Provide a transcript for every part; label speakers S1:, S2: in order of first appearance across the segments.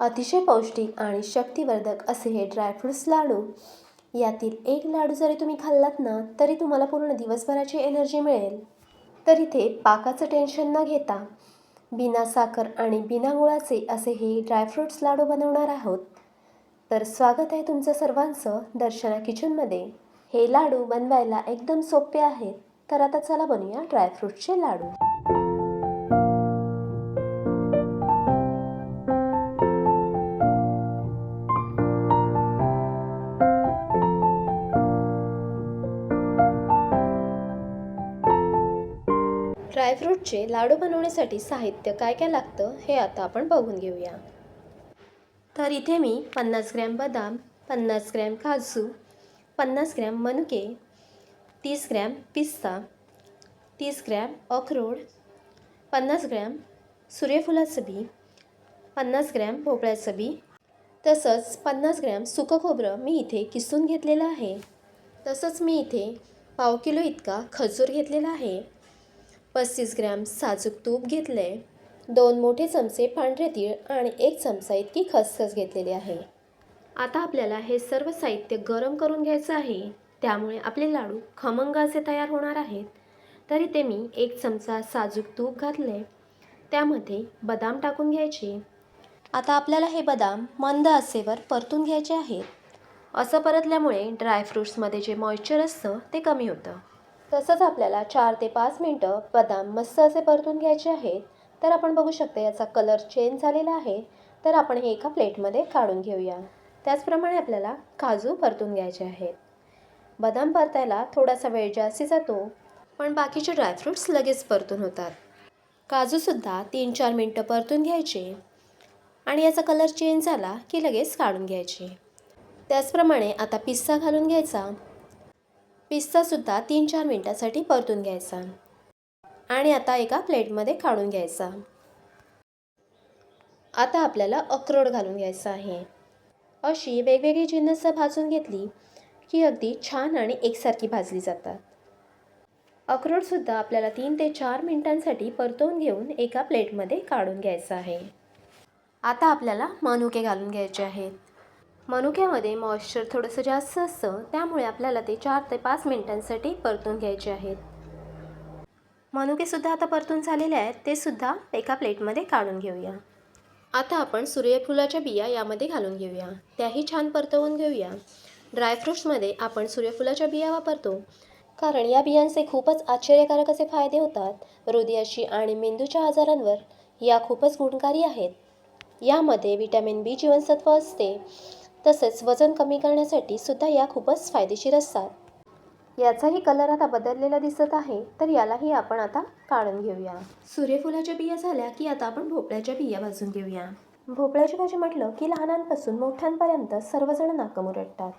S1: अतिशय पौष्टिक आणि शक्तिवर्धक असे हे ड्रायफ्रुट्स लाडू. यातील एक लाडू जरी तुम्ही खाल्लात ना तरी तुम्हाला पूर्ण दिवसभराची एनर्जी मिळेल. तर इथे पाकाचं टेन्शन न घेता बिना साखर आणि बिना गुळाचे असे हे ड्रायफ्रुट्स लाडू बनवणार आहोत. तर स्वागत आहे तुमचं सर्वांचं दर्शना किचनमध्ये हे लाडू बनवायला एकदम सोपे आहेत. तर आता चला बनवूया ड्रायफ्रूटचे लाडू. ड्रायफ्रूटचे लाडू बनवण्यासाठी साहित्य काय काय लागतं हे आता आपण बघून घेऊया. तर इथे मी पन्नास ग्रॅम बदाम पन्नास ग्रॅम काजू पन्नास ग्रॅम मनुके तीस ग्रॅम पिस्ता तीस ग्रॅम अक्रोड पन्नास ग्रॅम सूर्यफुलाचं बी पन्नास ग्रॅम भोपळ्याचं बी तसंच पन्नास ग्रॅम सुकं खोबरं मी इथे किसून घेतलेलं आहे. तसंच मी इथे पाव किलो इतका खजूर घेतलेला आहे. पस्तीस ग्रॅम साजूक तूप घेतले. दोन मोठे चमचे पांढरे तीळ आणि एक चमचा इतकी खसखस घेतलेली आहे. आता आपल्याला हे सर्व साहित्य गरम करून घ्यायचं आहे. त्यामुळे आपले लाडू खमंग असे तयार होणार आहेत. तर इथे मी एक चमचा साजूक तूप घातले. त्यामध्ये बदाम टाकून घ्यायचे. आता आपल्याला हे बदाम मंद असेवर परतून घ्यायचे आहेत. असं परतल्यामुळे ड्रायफ्रूट्समध्ये जे मॉइश्चर असतं ते कमी होतं. तसंच आपल्याला चार ते पाच मिनटं बदाम मस्त असे परतून घ्यायचे आहेत. तर आपण बघू शकता याचा कलर चेंज झालेला आहे. तर आपण हे एका प्लेटमध्ये काढून घेऊया. त्याचप्रमाणे आपल्याला काजू परतून घ्यायचे आहेत. बदाम परतायला थोडासा वेळ जास्ती जातो पण बाकीचे ड्रायफ्रूट्स लगेच परतून होतात. काजूसुद्धा तीन चार मिनटं परतून घ्यायचे आणि याचा कलर चेंज झाला की लगेच काढून घ्यायचे. त्याचप्रमाणे आता पिस्ता घालून घ्यायचा. पिस्तासुद्धा तीन चार मिनटासाठी परतून घ्यायचा. आणि आता एका प्लेटमध्ये काढून घ्यायचा. आता आपल्याला अक्रोड घालून घ्यायचा आहे. अशी वेगवेगळी जिन्नस भाजून घेतली की अगदी छान आणि एकसारखी भाजली जातात. अक्रोडसुद्धा आपल्याला तीन ते चार मिनटांसाठी परतवून घेऊन एका प्लेटमध्ये काढून घ्यायचं आहे. आता आपल्याला मनुके घालून घ्यायचे आहेत. मनुक्यामध्ये मॉइश्चर थोडंसं जास्त असतं त्यामुळे आपल्याला ते चार ते पाच मिनिटांसाठी परतून घ्यायचे आहेत. मनुकेसुद्धा आता परतून झालेले आहेत ते सुद्धा एका प्लेटमध्ये काढून घेऊया. आता आपण सूर्यफुलाच्या बिया यामध्ये घालून घेऊया. त्याही छान परतवून घेऊया. ड्रायफ्रूट्समध्ये आपण सूर्यफुलाच्या बिया वापरतो. कारण या बियांचे खूपच आश्चर्यकारक असे फायदे होतात. हृदयाशी आणि मेंदूच्या आजारांवर या खूपच गुणकारी आहेत. यामध्ये व्हिटॅमिन बी जीवनसत्व असते. तसेच वजन कमी करण्यासाठी सुद्धा या खूपच फायदेशीर असतात. याचाही कलर आता बदललेला दिसत आहे तर यालाही आपण आता काढून घेऊया. सूर्यफुलाच्या बिया झाल्या की आता आपण भोपळ्याच्या बिया भाजून घेऊया. भोपळ्याची भाजी म्हटलं की लहानांपासून मोठ्यांपर्यंत सर्वजण नाकं मुरडतात.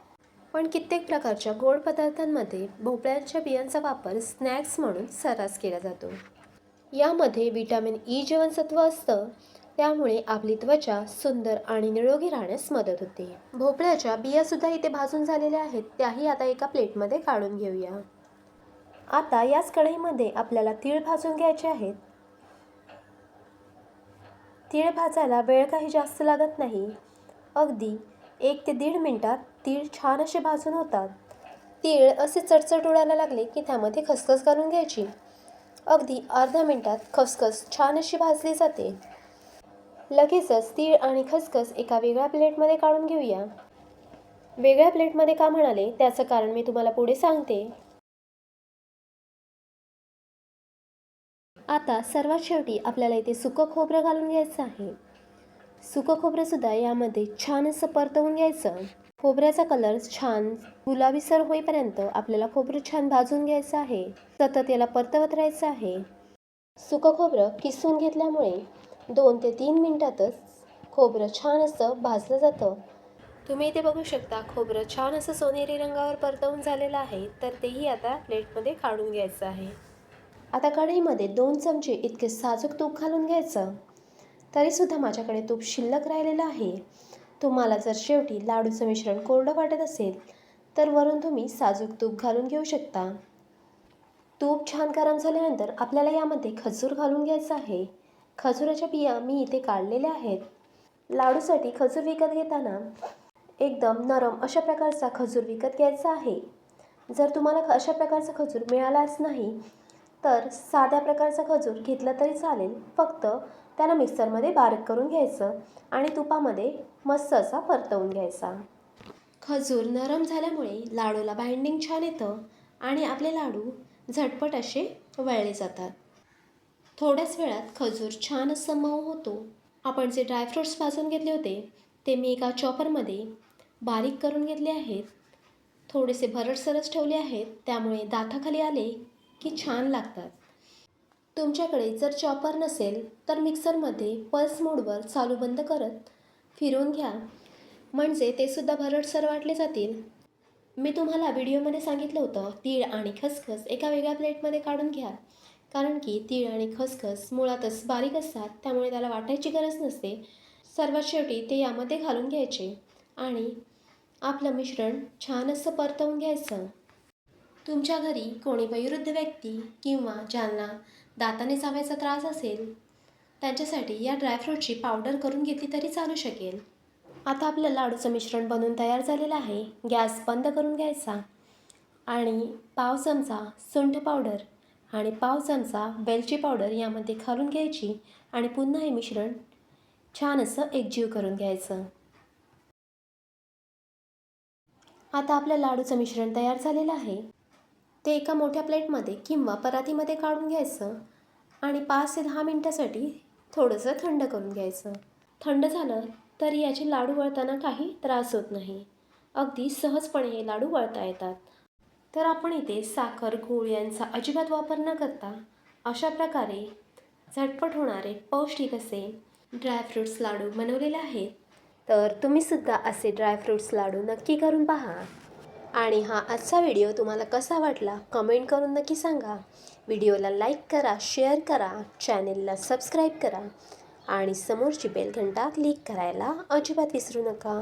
S1: पण कित्येक प्रकारच्या गोड पदार्थांमध्ये भोपळ्याच्या बियांचा वापर स्नॅक्स म्हणून सर्रास केला जातो. यामध्ये विटॅमिन ई जीवनसत्व असतं त्यामुळे आपली त्वचा सुंदर आणि निरोगी राहण्यास मदत होते. भोपळ्याच्या बियासुद्धा इथे भाजून झालेल्या आहेत. त्याही आता एका प्लेटमध्ये काढून घेऊया. आता याच कढईमध्ये आपल्याला तीळ भाजून घ्यायचे आहेत. तीळ भाजायला वेळ काही जास्त लागत नाही. अगदी एक ते दीड मिनटात तीळ छान असे भाजून होतात. तीळ असे चटचट उडायला लागले की त्यामध्ये खसखस घालून घ्यायची. अगदी अर्ध्या मिनटात खसखस छान अशी भाजली जाते. लगेचच तीळ आणि खसखस एका वेगळ्या प्लेटमध्ये काढून घेऊया. वेगळ्या प्लेटमध्ये का म्हणाले? त्याचं कारण मी तुम्हाला पुढे सांगते. आता सर्वात शेवटी आपल्याला इथे सुकं खोबरं घालून घ्यायचं आहे. सुकं खोबरंसुद्धा यामध्ये छान असं परतवून घ्यायचं. खोबऱ्याचा कलर छान गुलाबीसर होईपर्यंत आपल्याला खोबरं छान भाजून घ्यायचं आहे. सतत याला परतवत राहायचं आहे. सुकं खोबरं किसून घेतल्यामुळे दोन ते तीन मिनटातच खोबरं छान असं भाजलं जातं. तुम्ही इथे बघू शकता खोबरं छान असं सोनेरी रंगावर परतवून झालेलं आहे तर तेही आता प्लेटमध्ये काढून घ्यायचं आहे. आता कढईमध्ये दोन चमचे इतके साजूक तूप घालून घ्यायचं. तरीसुद्धा माझ्याकडे तूप शिल्लक राहिलेलं आहे. तुम्हाला जर शेवटी लाडूचं मिश्रण कोरडं वाटत असेल तर वरून तुम्ही साजूक तूप घालून घेऊ शकता. तूप छान गरम झाल्यानंतर आपल्याला यामध्ये खजूर घालून घ्यायचं आहे. खजुराच्या बिया मी इथे काढलेल्या आहेत. लाडूसाठी खजूर विकत घेताना एकदम नरम अशा प्रकारचा खजूर विकत घ्यायचा आहे. जर तुम्हाला अशा प्रकारचा खजूर मिळालाच नाही तर साध्या प्रकारचा खजूर घेतला तरी चालेल. फक्त त्याला मिक्सरमध्ये बारीक करून घ्यायचं आणि तुपामध्ये मस्त असा परतवून घ्यायचा. खजूर नरम झाल्यामुळे लाडूला बाइंडिंग छान येतं आणि आपले लाडू झटपट असे वळले जातात. थोड्याच वेळात खजूर छान असं मऊ होतो. आपण जे ड्रायफ्रूट्स भाजून घेतले होते ते मी एका चॉपरमध्ये बारीक करून घेतले आहेत. थोडेसे भरडसरच ठेवले आहेत त्यामुळे दाताखाली आले की छान लागतात. तुमच्याकडे जर चॉपर नसेल तर मिक्सरमध्ये पल्स मोडवर चालू बंद करत फिरवून घ्या. म्हणजे ते सुद्धा भरडसर वाटले जातील. मी तुम्हाला व्हिडिओमध्ये सांगितलं होतं तीळ आणि खसखस एका वेगळ्या प्लेटमध्ये काढून घ्या. कारण की तीळ आणि खसखस मुळातच बारीक असतात त्यामुळे त्याला वाटायची गरज नसते. सर्वात शेवटी ते यामध्ये घालून घ्यायचे आणि आपलं मिश्रण छान असं परतवून घ्यायचं. तुमच्या घरी कोणी वयोवृद्ध व्यक्ती किंवा ज्यांना दाताने चावायचा त्रास असेल त्यांच्यासाठी या ड्रायफ्रूटची पावडर करून घेतली तरी चालू शकेल. आता आपलं लाडूचं मिश्रण बनवून तयार झालेलं आहे. गॅस बंद करून घ्यायचा आणि पाव चमचा सुंठ पावडर आणि पाव चमचा वेलची पावडर यामध्ये घालून घ्यायची आणि पुन्हा हे मिश्रण छान असं एकजीव करून घ्यायचं. आता आपल्या लाडूचं मिश्रण तयार झालेलं आहे. ते एका मोठ्या प्लेटमध्ये किंवा परातीमध्ये काढून घ्यायचं आणि पाच ते दहा मिनटासाठी थोडंसं थंड करून घ्यायचं. थंड झालं तरी याचे लाडू वळताना काही त्रास होत नाही. अगदी सहजपणे हे लाडू वळता येतात. तर आपण इथे साखर गूळ यांचा अजिबात वापर न करता अशा प्रकारे झटपट होणारे पौष्टिक असे ड्रायफ्रूट्स लाडू बनवलेले आहेत. तर तुम्हीसुद्धा असे ड्रायफ्रूट्स लाडू नक्की करून पहा. आणि हा आजचा व्हिडिओ तुम्हाला कसा वाटला कमेंट करून नक्की सांगा. व्हिडिओला लाईक करा शेअर करा चॅनेलला सबस्क्राईब करा. आणि समोरची बेल घंटा क्लिक करायला अजिबात विसरू नका.